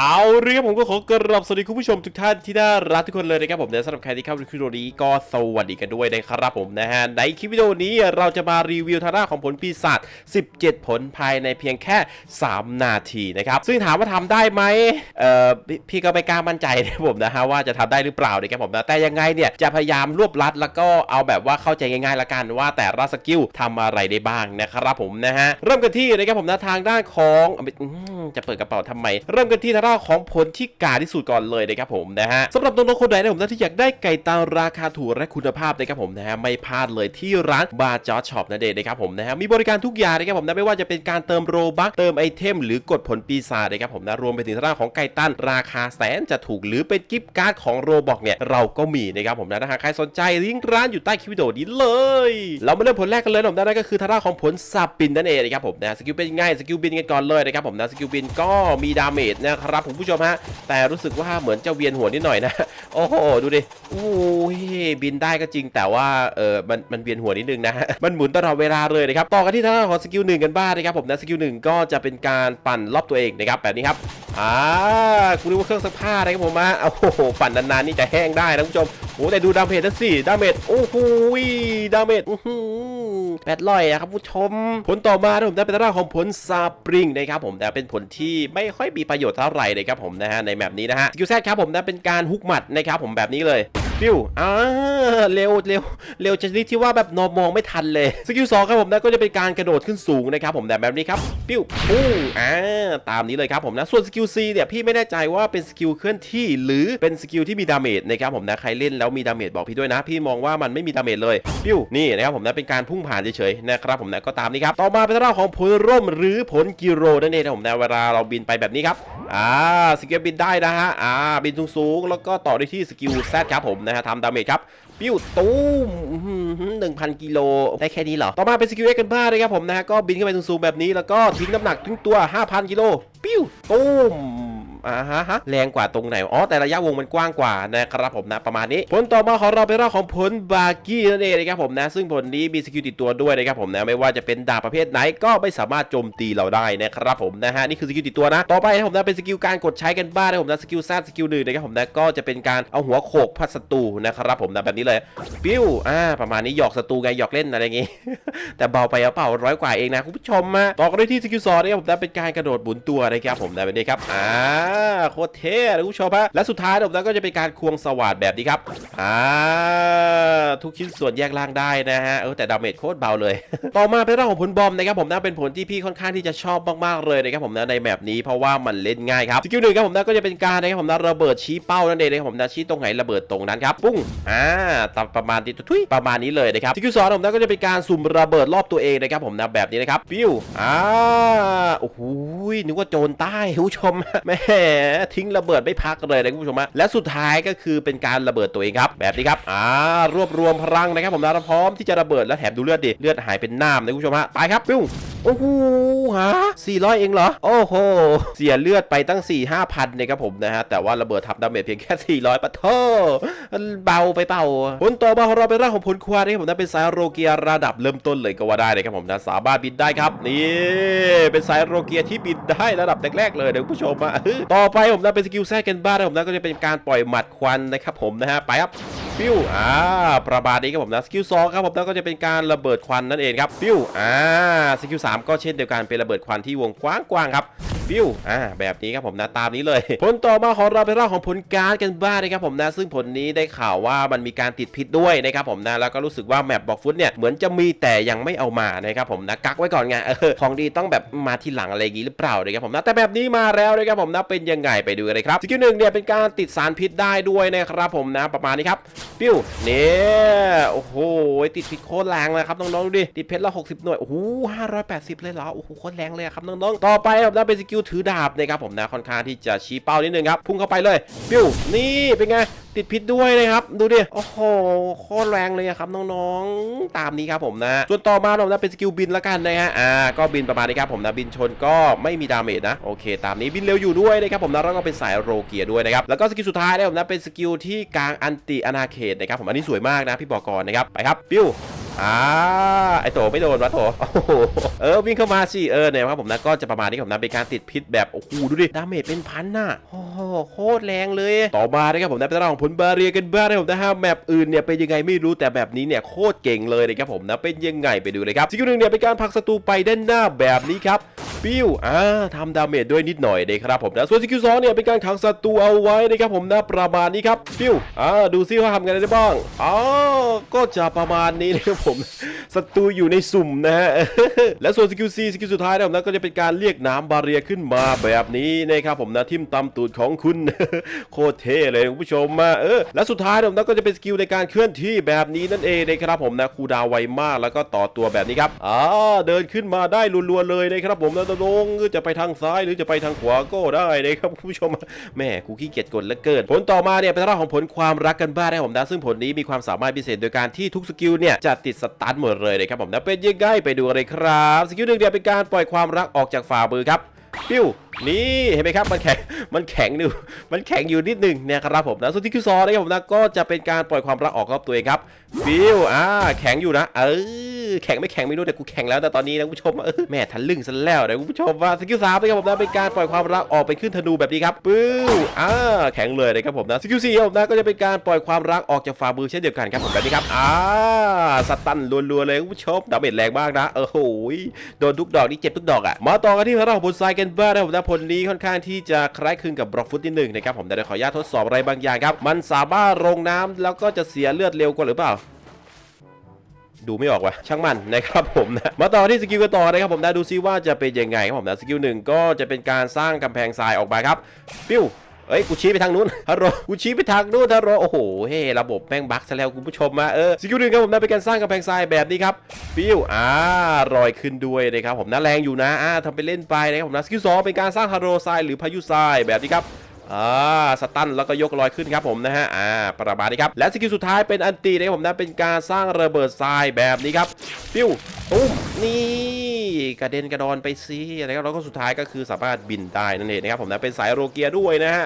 เอาเรื่องผมก็ขอกราบสวัสดีคุณผู้ชมทุกท่านที่น่ารักทุกคนเลยนะครับผมนะสำหรับใครที่เข้าดูคลิปวิดีโอนี้ก็สวัสดีกันด้วยนะครับผมนะฮะในคลิปวิดีโอนี้เราจะมารีวิวทางด้านของผลปีศาจ17 ผลภายในเพียงแค่ 3 นาทีนะครับซึ่งถามว่าทำได้ไหมเอ่อพี่ก็ไม่กล้ามั่นใจนะผมนะฮะว่าจะทำได้หรือเปล่านะครับผมนะแต่ยังไงเนี่ยจะพยายามรวบลัดแล้วก็เอาแบบว่าเข้าใจง่ายๆละกันว่าแต่ละสกิลทำอะไรได้บ้างนะครับผมนะฮะเริ่มกันที่นะครับผมนะทางด้านของจะเปิดกระเป๋าทำไม เริ่มกันที่ทางด้านของผลที่กาที่สุดก่อนเลยนะครับผมนะฮะสำหรับน้องๆคนไหนนะผมนะที่อยากได้ไก่ตาราคาถูกและคุณภาพนะครับผมนะฮะไม่พลาดเลยที่ร้านบาจอช็อปนั่นเองนะครับผมนะฮะมีบริการทุกอย่างนะครับผมนะไม่ว่าจะเป็นการเติมโรบัคเติมไอเทมหรือกดผลปีศาจนะครับผมนะรวมไปถึงทางด้านของไก่ตันราคาแสนจะถูกหรือเป็นกิฟต์การ์ดของโรบอกเนี่ยเราก็มีนะครับผมนะถ้าหากใครสนใจลิงก์ร้านอยู่ใต้คลิปวิดีโอนี้เลย เรามาเริ่มผลแรกกันเลยนะผมนะนั่นก็คือทางด้านของผลสับปินนั่นเองนะครับผมนะสกิลเป็นยังไงสกิลบินกันก่อนเลยนะครับผมนะสกิลบินก็มีดาเมจนะครับผมผู้ชมฮะแต่รู้สึกว่าเหมือนจะเวียนหัวนิดหน่อยนะ โอ้โหดูดิโอ้ยบินได้ก็จริง แต่ว่าเออมันมันเวียนหัวนิดนึงนะมันหมุนตลอดเวลาเลยนะครับต่อกันที่ทางด้านของสกิลหนึ่งกันบ้างนะครับผมนะสกิลหนึ่งก็จะเป็นการปั่นรอบตัวเองนะครับแบบนี้ครับอ่าคุณรู้ว่าเครื่องซักผ้านะครับผมมาโอ้โหปั่นนานๆนี่จะแห้งได้นะคุณผู้ชมโอ้แต่ดูดาเมจนะสิดาเมจโอ้โหดาเมจแปดร้อยอะครับผู้ชม ผลต่อมานะผมได้เป็นทางด้านของผลซาปริงนะครับผมแต่เป็นผลที่ไม่ค่อยมีประโยชน์เท่าไหร่เลยครับผมนะฮะในแบบนี้นะฮะสกิลแซดครับผมนะเป็นการฮุกหมัดนะครับผมแบบนี้เลย ฟิวอ่าเร็วเร็วเร็วชนิดที่ว่าแบบนอมองไม่ทันเลยสกิลสองครับผมนะก็จะเป็นการกระโดดขึ้นสูงนะครับผมแต่แบบนี้ครับฟิวปุ้งอ่าตามนี้เลยครับผมนะส่วนสกิลซีเนี่ยพี่ไม่แน่ใจว่าเป็นสกิลเคลื่อนที่หรือเป็นสกิลที่มีดาเมจนะครับผมนะใครเล่นแล้วมีดาเมจบอกพี่ด้วยนะ พี่มองว่ามันไม่มีดาเมจเลยฟิวนี่นะครับผมนะเป็นการพุ่งผ่านเฉยๆนะครับผมนะก็ตามนี้ครับต่อมาเป็นเรื่องของผลร่มหรือผลกิโรนั่นเองนะผมนะเวลาเราบินไปแบบนี้ครับอ่าสกิลบินได้นะฮะอ่าบินสูงๆแล้วก็ต่อด้ที่สกิลแซดครับผมนะฮะทำดาเมจครับ ปิ้วตู้มหนึ่งพันกิโลได้แค่นี้เหรอ ต่อมาเป็นสกิลเอ็กกันบ้างนะครับผมนะฮะก็บินขึ้นไปสูงๆแบบนี้แล้วก็ทิ้งน้ำหนักทิ้งตัว 5,000 กิโล ปิ้วตู้ม อ่าฮะฮะแรงกว่าตรงไหนอ๋อแต่ระยะวงมันกว้างกว่านะครับผมนะประมาณนี้ ผลต่อมาของเราเป็นเรื่องของผลบากี้นั่นเองนะครับผมนะซึ่งผลนี้มีสกิลติดตัวด้วยนะครับผมนะไม่ว่าจะเป็นดาบประเภทไหนก็ไม่สามารถโจมตีเราได้นะครับผมนะฮะนี่คือสกิลติดตัวนะต่อไปนะผมนะเป็นสกิลการกดใช้กันบ้างนะผมนะสกิลแซดสกิลหนึ่งนะครับผมนะก็จะเป็นการเอาหัวโขกพัดศัตรูนะครับผมนะแบบนี้เลยปิ้วอ่าประมาณนี้หยอกศัตรูไงหยอกเล่นอะไรอย่างงี้ แต่เบาไปเอาเปล่าร้อยกว่าเองนะคุณผู้ชมมาต่อกันด้วยที่สกิลสองนะครับผมนะเป็นการกระโดดหมุนตัวนะครับผมนะแบบนี้ครับอ่าโคตรเท่นะคุณผู้ชมฮะและสุดท้ายผมนะก็จะเป็นการควงสวัสดแบบนี้ครับอ่าทุกชิ้นส่วนแยกล่างได้นะฮะเออแต่ดาเมจโคตรเบาเลย ต่อมาเป็นเรื่องของผลบอมนะครับผมนะเป็นผลที่พี่ค่อนข้างที่จะชอบมากๆเลยนะครับผมนะในแบบนี้เพราะว่ามันเล่นง่ายครับสกิลหนึ่งครับผมนะก็จะเป็นการนะครับผมนะระเบิดชี้เป้านั่นเองนะครับผมนะชี้ตรงไหนระเบิดตรงนั้นครับปุ้งอ่าตามประมาณที่ทุยประมาณนี้เลยนะครับสกิลสองผมนะก็จะเป็นการสุ่มระเบิดรอบตัวเองนะครับผมนะแบบนี้นะครับปิ้วอ่าโอ้โหนึกว่าโจรใต้คุณผู้ชมแม่ทิ้งระเบิดไม่พักเลยนะคุณผู้ชมฮะและสุดท้ายก็คือเป็นการระเบิดตัวเองครับ แบบนี้ครับอ่ารวบรวมพลังนะครับผมนะพร้อมที่จะระเบิดและแถมดูเลือดดิเลือดหายเป็นน้ำนะคุณผู้ชมฮะไปครับปิ้ว โอ้โหฮะ400 เองเหรอ โอ้โห เสียเลือดไปตั้ง 4 5พันเนี่ยครับผมนะฮะ แต่ว่าระเบิดทับดาเมจเพียงแค่ 400ปะโทเบาไปเปล่าผลต่อมาของเราเป็นร่างของผลควายนะครับผมนะเป็นสายโรเกียระดับเริ่มต้นเลยก็ว่าได้นะครับผมนะสามารถบินได้ครับ นี่เป็นสายโรเกียที่บินได้ระดับแรกๆเลยนะคุณผู้ชมอะต่อไปผมนะเป็นสกิลแทรกกันบ้างนะผมนะก็จะเป็นการปล่อยหมัดควันนะครับผมนะฮะไปครับปิ้วอ่าประมาณนี้ครับผมนะสกิลสองครับผมแล้วก็จะเป็นการระเบิดควันนั่นเองครับปิ้วอ่าสกิลสามก็เช่นเดียวกันเป็นระเบิดควันที่วงกว้างๆครับ ปิ้วอ่าแบบนี้ครับผมนะตามนี้เลย ผลต่อมาของเราเป็นเรื่องของผลการดกันบ้างนะครับผมนะซึ่งผลนี้ได้ข่าวว่ามันมีการติดพิษด้วยนะครับผมนะแล้วก็รู้สึกว่าแมปบอกฟุตเนี่ยเหมือนจะมีแต่ยังไม่เอามานะครับผมนะกักไว้ก่อนไงเออของดีต้องแบบมาทีหลังอะไรอย่างงี้หรือเปล่านะครับผมนะแต่แบบนี้มาแล้วนะครับผมนะเป็นยังไงไปดูกันเลยครับสกิลหนึ่งเนี่ยเป็นการติดสารพิษได้ด้วยนะครับผมนะประมาณนี้ครับปิ้วเนี่ยโอ้โหติดพิษโคตรแรงเลยครับน้องๆดูดิติดเพชรละ60หน่วยโอ้โห580เลยเหรอโอ้โหโคตรแรงเลยครับน้องๆต่อไปครับนะเป็นสกิลถือดาบนะครับผมนะค่อนข้างที่จะชี้เป้านิดนึงครับพุ่งเข้าไปเลยปิ้วนี่เป็นไงติดพิษด้วยนะครับ ดูดิ โอ้โห โคตรแรงเลยครับน้องๆ ตามนี้ครับผมนะ ส่วนต่อมาผมนะเป็นสกิลบินละกันนะฮะ อ่า ก็บินประมาณนี้ครับผมนะ บินชนก็ไม่มีดาเมจนะ โอเค ตามนี้บินเร็วอยู่ด้วยนะครับผมนะ แล้วก็เป็นสายโรเกียด้วยนะครับ แล้วก็สกิลสุดท้ายนะผมนะเป็นสกิลที่กลางอันติอนาเขตนะครับผม อันนี้สวยมากนะพี่บอกก่อนนะครับ ไปครับ ปิ้ว อ่าไอโตไม่โดนวะโตเออวิ่งเข้ามาสิเออเนี่ยครับผมนะก็จะประมาณนี้ครับผมนะเป็นการติดพิษแบบโอ้โหดูดิดาเมจเป็นพันน่ะโอ้โหโคตรแรงเลยต่อมานะครับผมนะเป็นเรื่องของผลบาเรียกันบ้างนะผมนะฮะแมปอื่นเนี่ยเป็นยังไงไม่รู้แต่แบบนี้เนี่ยโคตรเก่งเลยนะครับผมนะเป็นยังไงไปดูเลยครับสกิลหนึ่งเนี่ยเป็นการผลักศัตรูไปด้านหน้าแบบนี้ครับปิ้วอ่าทำดาเมจด้วยนิดหน่อยนะครับผมนะส่วนสกิลสองเนี่ยเป็นการขังศัตรูเอาไว้นะครับผมนะประมาณนี้ครับปิ้วอ่าดูซิว่าทำกันได้บ้างอ๋อก็จะประมาณนี้นะครับผมศัตรูอยู่ในสุ่มนะฮะและส่วนสกิลซีสกิลสุดท้ายนะครับนะก็จะเป็นการเรียกน้ำบาเรียขึ้นมาแบบนี้นะครับผมนะทิมตำตูดของคุณโคตรเท่เลยคุณผู้ชมมาเออและสุดท้ายนะครับนะก็จะเป็นสกิลในการเคลื่อนที่แบบนี้นั่นเองนะครับผมนะคูดาวไวมากแล้วก็ต่อตัวแบบนี้ครับอ่าเดินขึ้นมาได้รัวๆเลยนะครับผมนะตรงจะไปทางซ้ายหรือจะไปทางขวาก็ได้นะครับคุณผู้ชมแม่กูขี้เกียจกดเหลือเกิน ผลต่อมาเนี่ยเป็นเรื่องของผลความรักกันบ้างนะผมนะซึ่งผลนี้มีความสามารถพิเศษโดยการที่ทุกสกิลเนี่ยจะติดสตาร์ทหมดเลยนะครับผมนะเป็นยังไงไปดูกันเลยครับสกิลหนึ่งเดียวเป็นการปล่อยความรักออกจากฝ่ามือครับ ปิ้วนี่เห็นไหมครับมันแข็งมันแข็งอยู่มันแข็งอยู่นิดหนึ่งเนี่ยครับผมนะส่วนที่คือซอนะครับผมนะก็จะเป็นการปล่อยความรักออกรอบตัวเองครับปิ้วอ่าแข็งอยู่นะเออแข็งไม่แข็งไม่รู้แต่กูแข็งแล้วแต่ตอนนี้นะคุณผู้ชมเออแม่ทันลึ่งซะแล้วนะคุณผู้ชมว่าสกิลสามนะครับผมนะเป็นการปล่อยความรักออกไปขึ้นธนูแบบนี้ครับปิ้วอ่าแข็งเลยนะครับผมนะสกิลสี่ครับผมนะก็จะเป็นการปล่อยความรักออกจากฝ่ามือเช่นเดียวกันครับผมแบบนี้ครับอ่าสตันรัวๆเลยคุณผู้ชมดาเมจแรงมากนะเออโหยโดนทุกดอกนี่เจ็บทุกดอกอะมาต่อกันที่เราผลทรายกันบ้างนะผมนะผลนี้ค่อนข้างที่จะคล้ายคลึงกับบล็อกฟุตนิดหนึ่งนะครับผมแต่เดี๋ยวขออนุญาตทดสอบอะไรบางอย่างครับ มันสามารถลงน้ำแล้วก็จะเสียเลือดเร็วกว่าหรือเปล่าดูไม่ออกว่ะช่างมันนะครับผมนะมาต่อที่สกิลกันต่อนะครับผมนะดูซิว่าจะเป็นยังไงครับผมนะสกิลหนึ่งก็จะเป็นการสร้างกำแพงทรายออกมาครับปิ้ว เอ้ยกูชี้ไปทางนู้นฮัลโหลกูชี้ไปทางนู้นฮัลโหลโอ้โหเฮ้ระบบแม่งบั๊กซะแล้วคุณผู้ชมมาเออสกิลหนึ่งครับผมนะเป็นการสร้างกำแพงทรายแบบนี้ครับปิ้วอ่ารอยขึ้นด้วยนะครับผมนะแรงอยู่นะอ่าทำไปเล่นไปนะครับผมนะสกิลสองเป็นการสร้างฮาโรทรายหรือพายุทรายแบบนี้ครับอ่าสตันแล้วก็ยกลอยขึ้นครับผมนะฮะอ่าประมาณนี้ครับและสกิลสุดท้ายเป็นอันตีนะครับผมนะเป็นการสร้างระเบิดทรายแบบนี้ครับปิ้วตุ้มนี่ กระเด็นกระดอนไปซินะครับแล้วก็สุดท้ายก็คือสามารถบินได้นั่นเองนะครับผมนะเป็นสายโรเกียด้วยนะฮะ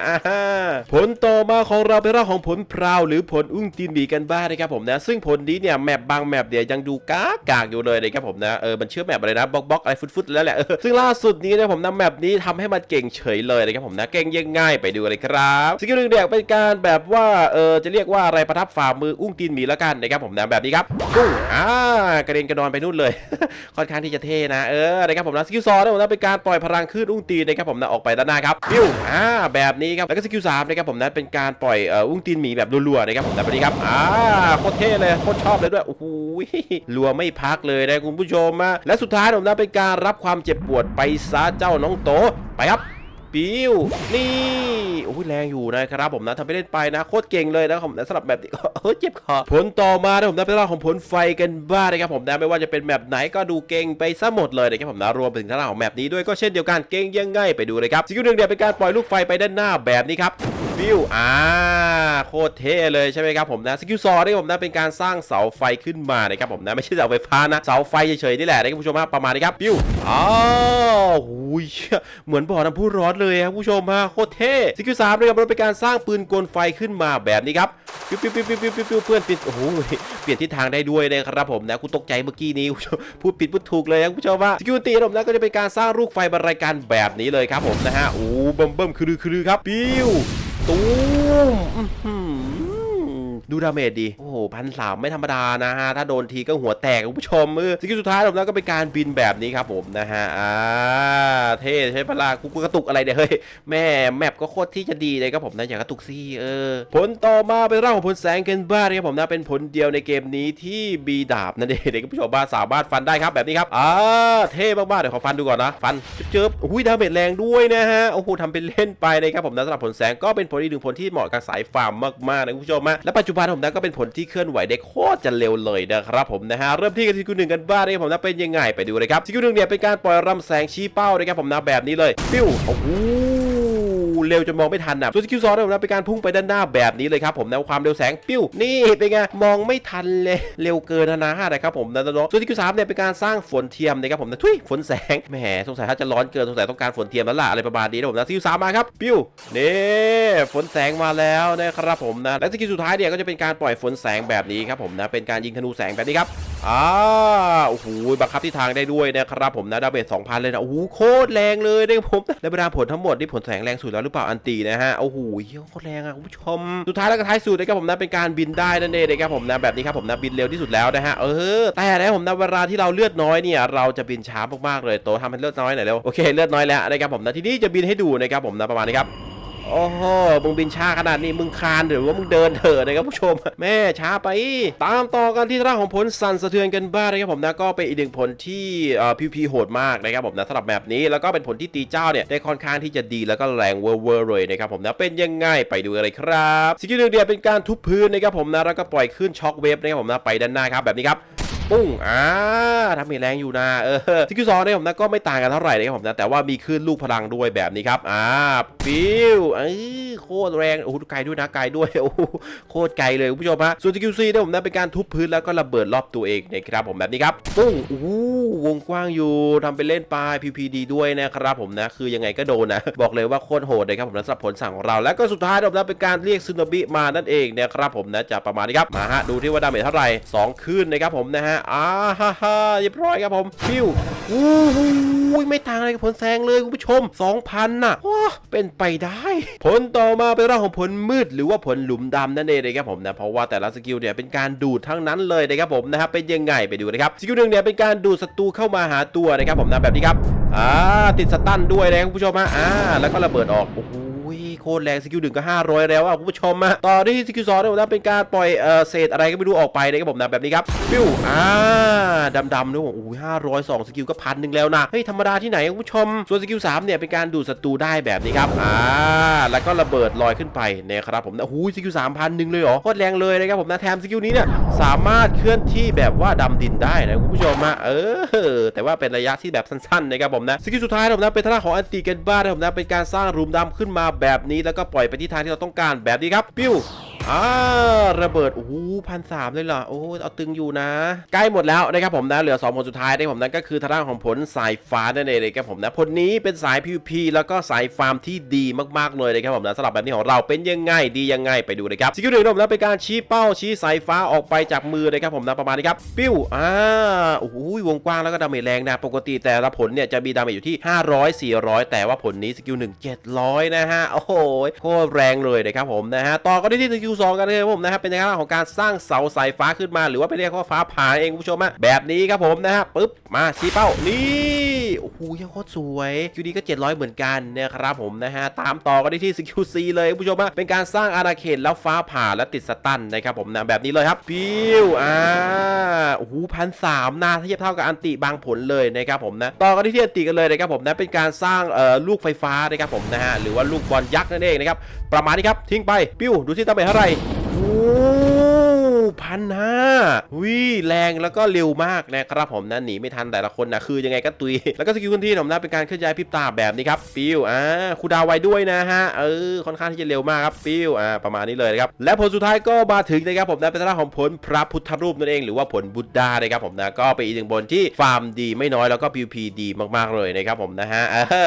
ผลต่อมาของเราเป็นเรื่องของผลพราวหรือผลอุ้งตีนหมีกันบ้างนะครับผมนะซึ่งผลนี้เนี่ยแมปบางแมปเนี่ยยังดูกากากอยู่เลยนะครับผมนะเออมันเชื่อแมปอะไรนะบล็อกบล็อกอะไรฟุตๆแล้วแหละซึ่งล่าสุดนี้นะผมนะแมปนี้ทำให้มันเก่งเฉยเลยนะครับผมนะเก่งยังง่ายไปดูเลยครับสกิลหนึ่งเนี่ยเป็นการแบบว่าเออจะเรียกว่าอะไรประทับฝ่ามืออุ้งตีนหมีแล้วกันนะครับผมนะแบบนี้ครับปุ้งอ่ากระเด็นกระดอนไปนู่นเลย ค่อนข้างที่จะเท่นะเออนะครับผมนะสกิลสองนะผมนะเป็นการปล่อยพลังคลื่นอุ้งตีนนะครับผมนะออกไปด้านหน้าครับปิ้วอ่าแบบนี้ครับแล้วก็สกิลสามนะครับผมนะเป็นการปล่อยอ่ออุ้งตีนหมีแบบรัวๆนะครับผมนะแบบนี้ครับอ่าโคตรเท่เลยโคตรชอบเลยด้วยโอ้โหรัวไม่พักเลยนะคุณผู้ชมมาและสุดท้ายผมนะเป็นการรับความเจ็บปวดไปซะเจ้าน้องโตไปครับ ปิ้วนี่โอ้ยแรงอยู่นะครับผมนะทำไปเล่นไปนะโคตรเก่งเลยนะครับผมนะสำหรับแบบนี้เออเจ็บคอผลต่อมานะผมนะเป็นเรื่องของผลไฟกันบ้างนะครับผมนะไม่ว่าจะเป็นแบบไหนก็ดูเก่งไปซะหมดเลยนะครับผมนะรวมถึงทางด้านของแบบนี้ด้วยก็เช่นเดียวกันเก่งยังไงไปดูเลยครับสกิลหนึ่งเนี่ยเป็นการปล่อยลูกไฟไปด้านหน้าแบบนี้ครับ ปิ้วอ่าโคตรเท่เลยใช่ไหมครับผมนะสกิลซอนี่ผมนะเป็นการสร้างเสาไฟขึ้นมานะครับผมนะไม่ใช่เสาไฟฟ้านะเสาไฟเฉยๆนี่แหละนะครับคุณผู้ชมฮะประมาณนี้ครับปิ้วอ้าวหูยเหมือนบ่อน้ำพุร้อนเลยครับผู้ชมฮะโคตรเท่สกิลสามนะครับมันเป็นการสร้างปืนกลไฟขึ้นมาแบบนี้ครับปิ้วปิ้วปิ้วปิ้วปิ้วปิ้วเพื่อนปิดโอ้โหเปลี่ยนทิศทางได้ด้วยนะครับผมนะกูตกใจเมื่อกี้นี้ผู้ชมพูดผิดพูดถูกเลยครับคุณผู้ชมว่าสกิลตีนะผมนะก็จะเป็นการสร้างลูกไฟบรรยายการแบบนี้เลยครับผมนะฮะโอ้บิ่มเบิ่มคือคือครับปิ้ว ตูม ดูดาเมจดี โอ้โหพันสามไม่ธรรมดานะฮะ ถ้าโดนทีก็หัวแตกคุณผู้ชมมือสกิลสุดท้ายผมแล้วก็เป็นการบินแบบนี้ครับผมนะฮะ อ่า เท่ใช่ปะล่ะกูกูกระตุกอะไรเนี่ยเฮ้ย แม่แมปก็โคตรที่จะดีเลยครับผมนะ อย่ากระตุกซี่เออ ผลต่อมาเป็นเรื่องของผลแสงกันบ้างนะครับผมนะ เป็นผลเดียวในเกมนี้ที่บีดาบนั่นเองเด็กผู้ชมบ้าสามารถฟันได้ครับแบบนี้ครับอ่าเท่มากๆเดี๋ยวขอฟันดูก่อนนะ ฟันเจิบๆอุ้ยดาเมจแรงด้วยนะฮะโอ้โหทำเป็นเล่นไปนะครับผมนะสำหรับผลแสงก็เป็นผลอีกหนึ่งผลที่เหมาะกับสายฟาร์มมากๆนะคุณผู้ชมนะและปัจจุบันผมนะก็เป็นผลที่เคลื่อนไหวได้โคตรจะเร็วเลยนะครับผมนะฮะเริ่มที่กันที่สกิลหนึ่งกันบ้างนะครับผมนะเป็นยังไงไปดูเลยครับสกิลหนึ่งเนี่ยเป็นการปล่อยรำแสงชี้เป้านะครับผมนะแบบนี้เลยปิ้วโอ้โห เร็วจนมองไม่ทันนะส่วนสกิลซอสเนี่ยนะเป็นการพุ่งไปด้านหน้าแบบนี้เลยครับผมนะความเร็วแสงปิ้วนี่เป็นไงมองไม่ทันเลยเร็วเกินนะนะนะครับผมนะน้องส่วนสกิลสามเนี่ยเป็นการสร้างฝนเทียมนะครับผมนะทุยฝนแสงแหมสงสัยถ้าจะร้อนเกินสงสัยต้องการฝนเทียมแล้วล่ะอะไรประมาณนี้นะผมนะสกิลสามมาครับปิ้วนี่ฝนแสงมาแล้วนะครับผมนะและสกิลสุดท้ายเนี่ยก็จะเป็นการปล่อยฝนแสงแบบนี้ครับผมนะเป็นการยิงธนูแสงแบบนี้ครับ อ่าโอ้โหบังคับทิศทางได้ด้วยนะครับผมนะดาเมจ2,000เลยนะโอ้โหโคตรแรงเลยนะครับผมในบรรดาผลทั้งหมดนี่ผลแสงแรงสุดแล้วหรือเปล่าอันตีนะฮะโอ้โหเหี้ยโคตรแรงอะคุณผู้ชมสุดท้ายแล้วก็ท้ายสุดนะครับผมนะเป็นการบินได้นั่นเองนะครับผมนะแบบนี้ครับผมนะบินเร็วที่สุดแล้วนะฮะเออแต่นะผมนะเวลาที่เราเลือดน้อยเนี่ยเราจะบินช้ามากๆเลยโตทำให้เลือดน้อยหน่อยเร็วโอเคเลือดน้อยแล้วนะครับผมนะทีนี้จะบินให้ดูนะครับผมนะประมาณนี้ครับ โอ้โหมึงบินช้าขนาดนี้มึงคานหรือว่ามึงเดินเถอะนะครับผู้ชม แม่ช้าไป ตามต่อกันที่ร่างของผลสั่นสะเทือนกันบ้างนะครับผมนะก็เป็นอีกหนึ่งผลที่เอ่อพีพีโหดมากนะครับผมนะสำหรับแบบนี้แล้วก็เป็นผลที่ตีเจ้าเนี่ยได้ค่อนข้างที่จะดีแล้วก็แรงเวอร์เวอร์เลยนะครับผมนะเป็นยังไงไปดูกันเลยครับสกิลหนึ่งเดียวเป็นการทุบพื้นนะครับผมนะแล้วก็ปล่อยขึ้นช็อคเวฟนะครับผมนะไปด้านหน้าครับแบบนี้ครับ ปุ้งอ่าทำมีแรงอยู่นะเออสกิลสองเนี่ยผมนะก็ไม่ต่างกันเท่าไหร่นะครับผมนะแต่ว่ามีคลื่นลูกพลังด้วยแบบนี้ครับอ่าปิ้วเอ้ยโคตรแรงโอ้โหไกลด้วยนะไกลด้วยโอ้โหโคตรไกลเลยคุณผู้ชมฮะส่วนสกิลซีเนี่ยผมนะเป็นการทุบพื้นแล้วก็ระเบิดรอบตัวเองนะครับผมแบบนี้ครับปุ้งโอ้วงกว้างอยู่ทำไปเล่นไป PPD ด้วยนะครับผมนะคือยังไงก็โดนนะบอกเลยว่าโคตรโหดนะครับผมนะสำหรับผลสั่งของเรา แล้วก็สุดท้ายยผมนะเป็นการเรียกซึนาบิมานั่นเองนะครับผมนะจะประมาณนี้ครับมาฮะดูที่ว่าดาเมจเท่าไหร่สองขึ้นนะครับผมนะฮะอ่าฮ่าฮ่าเรียบร้อยครับผมฟิวอู้หูไม่ต่างอะไรกับผลแซงเลยคุณผู้ชม 2,000น่ะว้าเป็นไปได้ ผลต่อมาเป็นเรื่องของผลมืดหรือว่าผลหลุมดำนั่นเองนะครับผมนะเพราะว่าแต่ละสกิลเนี่ยเป็นการดูดทั้งนั้นเลยนะครับผมนะครับเป็นยังไงไปดูนะครับสกิลหนึ่งเนี่ยเป็นการดูดศัตรูเข้ามาหาตัวนะครับผมนะแบบนี้ครับอ่าติดสตันด้วยนะคุณผู้ชมฮะอ่าแล้วก็ระเบิดออกโอ้โห คตรแรงสกิลหนึ่งก็ 500 แล้วอะคุณผู้ชมมาต่อที่สกิลสองเนี่ยผมนะเป็นการปล่อยเอ่อเศษอะไรก็ไม่รู้ออกไปนะครับผมนะแบบนี้ครับปิ้วอ่าดำด้วยผมโอ้ยห้าร้อยสองสกิลก็พันหนึ่งแล้วนะเฮ้ยธรรมดาที่ไหนคุณผู้ชม ส่วนสกิลสามเนี่ยเป็นการดูดศัตรูได้แบบนี้ครับอ่าแล้วก็ระเบิดลอยขึ้นไปนะครับผมนะโอ้สกิลสามพันหนึ่งเลยเหรอโคตรแรงเลยนะครับผมนะแถมสกิลนี้เนี่ยสามารถเคลื่อนที่แบบว่าดำดินได้นะคุณผู้ชมมาเออ แต่ว่าเป็นระยะที่แบบสั้นๆนะครับผมนะสกิลสุดท้ายนะผมนะเป็นท่าของอันติกันบ้านะผมนะเป็นการสร้างรูมดำขึ้นมาแบบนี้แล้วก็ปล่อยไปที่ทางที่เราต้องการแบบนี้ครับปิ้ว อ่าระเบิดโอ้โหพันสามเลยเหรอโอ้เอาตึงอยู่นะ ใกล้หมดแล้วนะครับผมนะเหลือ2ผลสุดท้ายนผมนั่นก็คือทางด้านของผลสายฟ้านั่นเองเลยครับผมนะผลนี้เป็นสาย PVP แล้วก็สายฟาร์มที่ดีมากๆเลยนะครับผมนะสำหรับแบบนี้ของเราเป็นยังไงดียังไงไปดูเลยครับสกิลหนึ่งนะผมนะเป็นการชี้เป้าชี้สายฟ้าออกไปจากมือนะครับผมนะประมาณนี้ครับปิ้วอ่าโอ้โหวงกว้างแล้วก็ดาเมจแรงนะปกติแต่ละผลเนี่ยจะมีดาเมจอยู่ที่ 500 400 แต่ว่าผลนี้สกิลหนึ่ง700 นะฮะโอ้โหโคตรแรงเลยนะครับผมนะฮะต่อกันที่สกิลสองกันเลยครับผมนะครับเป็นในเรื่องของการสร้างเสาสายฟ้าขึ้นมา หรือว่าไปเรียกว่าฟ้าผ่าเองคุณผู้ชมอะแบบนี้ครับผมนะฮะปุ๊บมาชี้เป้านี่ โอ้โหยังโคตรสวยคิวดีก็ 700 เหมือนกันนะครับผมนะฮะตามต่อกันที่สกิลซีเลยคุณผู้ชมอะเป็นการสร้างอาณาเขตแล้วฟ้าผ่าและติดสตันนะครับผมนะแบบนี้เลยครับปิ้วอ่าโอ้โหพันสามนาเทียบเท่ากับอันติบางผลเลยนะครับผมนะต่อกันที่อันติกันเลยนะครับผมนะเป็นการสร้างเอ่อลูกไฟฟ้านะครับผมนะฮะหรือว่าลูกบอลยักษ์นั่นเองนะครับประมาณนี้ครับทิ้งไปปิ้วดูที่ตาเมจเท่าไหร่โอ้ พันห้าวิแรงแล้วก็เร็วมากนะครับผมนะหนีไม่ทันแต่ละคนนะคือยังไงก็ตุย แล้วก็สกิลพื้นที่ผมนะเป็นการเคลื่อนย้ายพริบตาแบบนี้ครับปิวอ่าคูดาวไวด้วยนะฮะเออค่อนข้างที่จะเร็วมากครับปิวอ่าประมาณนี้เลยนะครับและผลสุดท้ายก็มาถึงนะครับผมนะเป็นทางด้าของผลพระพุทธรูปนั่นเองหรือว่าผลบุตดานะครับผมนะก็เป็นอีกหนึ่งบนที่ฟาร์มดีไม่น้อยแล้วก็ PVP ดีมากๆเลยนะครับผมนะฮะ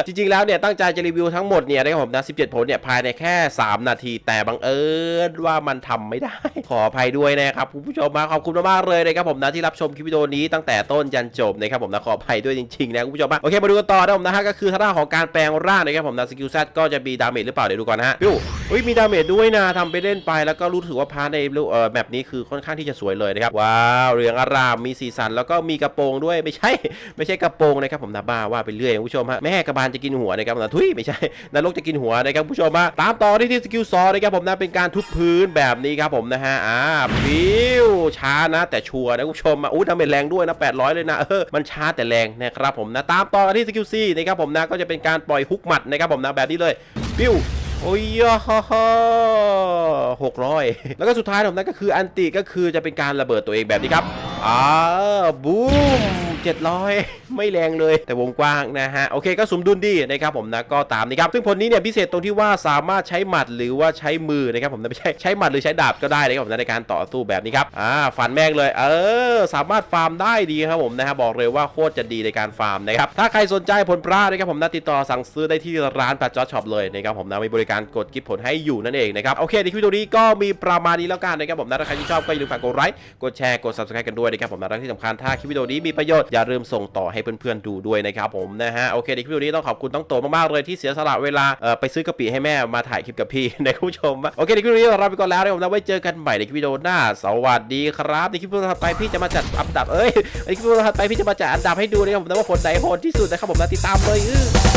จริงๆแล้วเนี่ยตั้งใจจะรีวิวทั้งหมดเนี่ยนะครับผมนะ17 ผลเนี่ยภายในแค่ 3 นาทีแต่บังเอิญว่ามันทำไม่ได้ ขออภัยด้วยนะครับคุณผู้ชมมาขอบคุณมากๆเลยนะครับผมนะที่รับชมคลิปวิดีโอนี้ตั้งแต่ต้นยันจบนะครับผมนะขออภัยด้วยจริงๆนะคุณผู้ชมมาโอเคมาดูกันต่อนะผมนะฮะก็คือท่าของการแปลงร่างนะครับผมนะสกิลแซก็จะมีดาเมจหรือเปล่าเดี๋ยวดูก่อนนะฮะวิวเฮ้ยมีดาเมจด้วยนะทำไปเล่นไปแล้วก็รู้สึกว่าพาร์ทในเอ่อแบบนี้คือค่อนข้างที่จะสวยเลยนะครับ ว้าวเรืองอารามมีสีสันแล้วก็มีกระโปรงด้วยไม่ใช่ ไม่ใช่กระโปรงนะครับผมนะบ้าว่าไปเรื่อยคุณผู้ชมฮะแม่กระบาลจะกินหัวนะครับนะทุยไม่ใช่นรกจะกินหัวนะครับผู้ชมมาตามต่อที่ที่สกิลซอนะครับผมนะเป็นการทุบพื้นแบบนี้ครับผมนะฮะอ่าฟิวช้านะแต่ชัวร์นะคุณผู้ชมมาอู้ทำเป็นแรงด้วยนะ800 เลยนะเออมันช้าแต่แรงนะครับผมนะตามต่อที่สกิลซีนะครับผมนะก็จะเป็นการปล่อยฮุกหมัดนะครับผมนะแบบนี้เลยฟิว โอ้ยฮ่าฮ่าหกร้อยแล้วก็สุดท้ายผมนั้นก็คืออันติก็คือจะเป็นการระเบิดตัวเองแบบนี้ครับ อ่าบูม700 ไม่แรงเลย แต่วงกว้างนะฮะ โอเคก็สมดุลดีนะครับผมนะก็ตามนี้ครับ ซึ่งผลนี้เนี่ยพิเศษตรงที่ว่าสามารถใช้หมัดหรือว่าใช้มือนะครับผมนะไม่ใช่ใช้หมัดหรือใช้ดาบก็ได้นะครับผมนะในการต่อสู้แบบนี้ครับอ่าฟันแม่งเลย เออ สามารถฟาร์มได้ดีครับผมนะฮะบอกเลยว่าโคตรจะดีในการฟาร์มนะครับถ้าใครสนใจผลปลานะครับผมนะติดต่อสั่งซื้อได้ที่ร้านปลาจอช็อปเลยนะครับผมนะมีบริการกดกิฟต์ผลให้อยู่นั่นเองนะครับโอเคในคลิปวิดีโอนี้ก็มีประมาณนี้แล้วกันนะครับผมนะถ้าใครที่ชอบก็อย่าลืมฝากกดไลค์กดแชร์กด subscribe กันด้วยนะครับผมนะและที่สำคัญถ้าคลิปวิดีโอนี้มีประโยชน์อย่าลืมส่งต่อให้เพื่อนๆดูด้วยนะครับผมนะฮะโอเคในคลิปวิดีโอนี้ต้องขอบคุณต้องโตมากๆเลยที่เสียสละเวลาไปซื้อกะปิให้แม่มาถ่ายคลิปกับพี่นะคุณผู้ชมโอเคในคลิปวิดีโอนี้เราไปก่อนแล้วนะครับผมนะไว้เจอกันใหม่ในคลิปวิดีโอหน้าสวัสดีครับในคลิปวิดีโอถัดไปพี่จะมาจัดอันดับเอ้ยในคลิปวิดีโอถัดไปพี่จะมาจัดอันดับให้ดูนะครับผมนะว่าผลไหนโหดที่สุดนะครับผมนะติดตามเลยอื้อ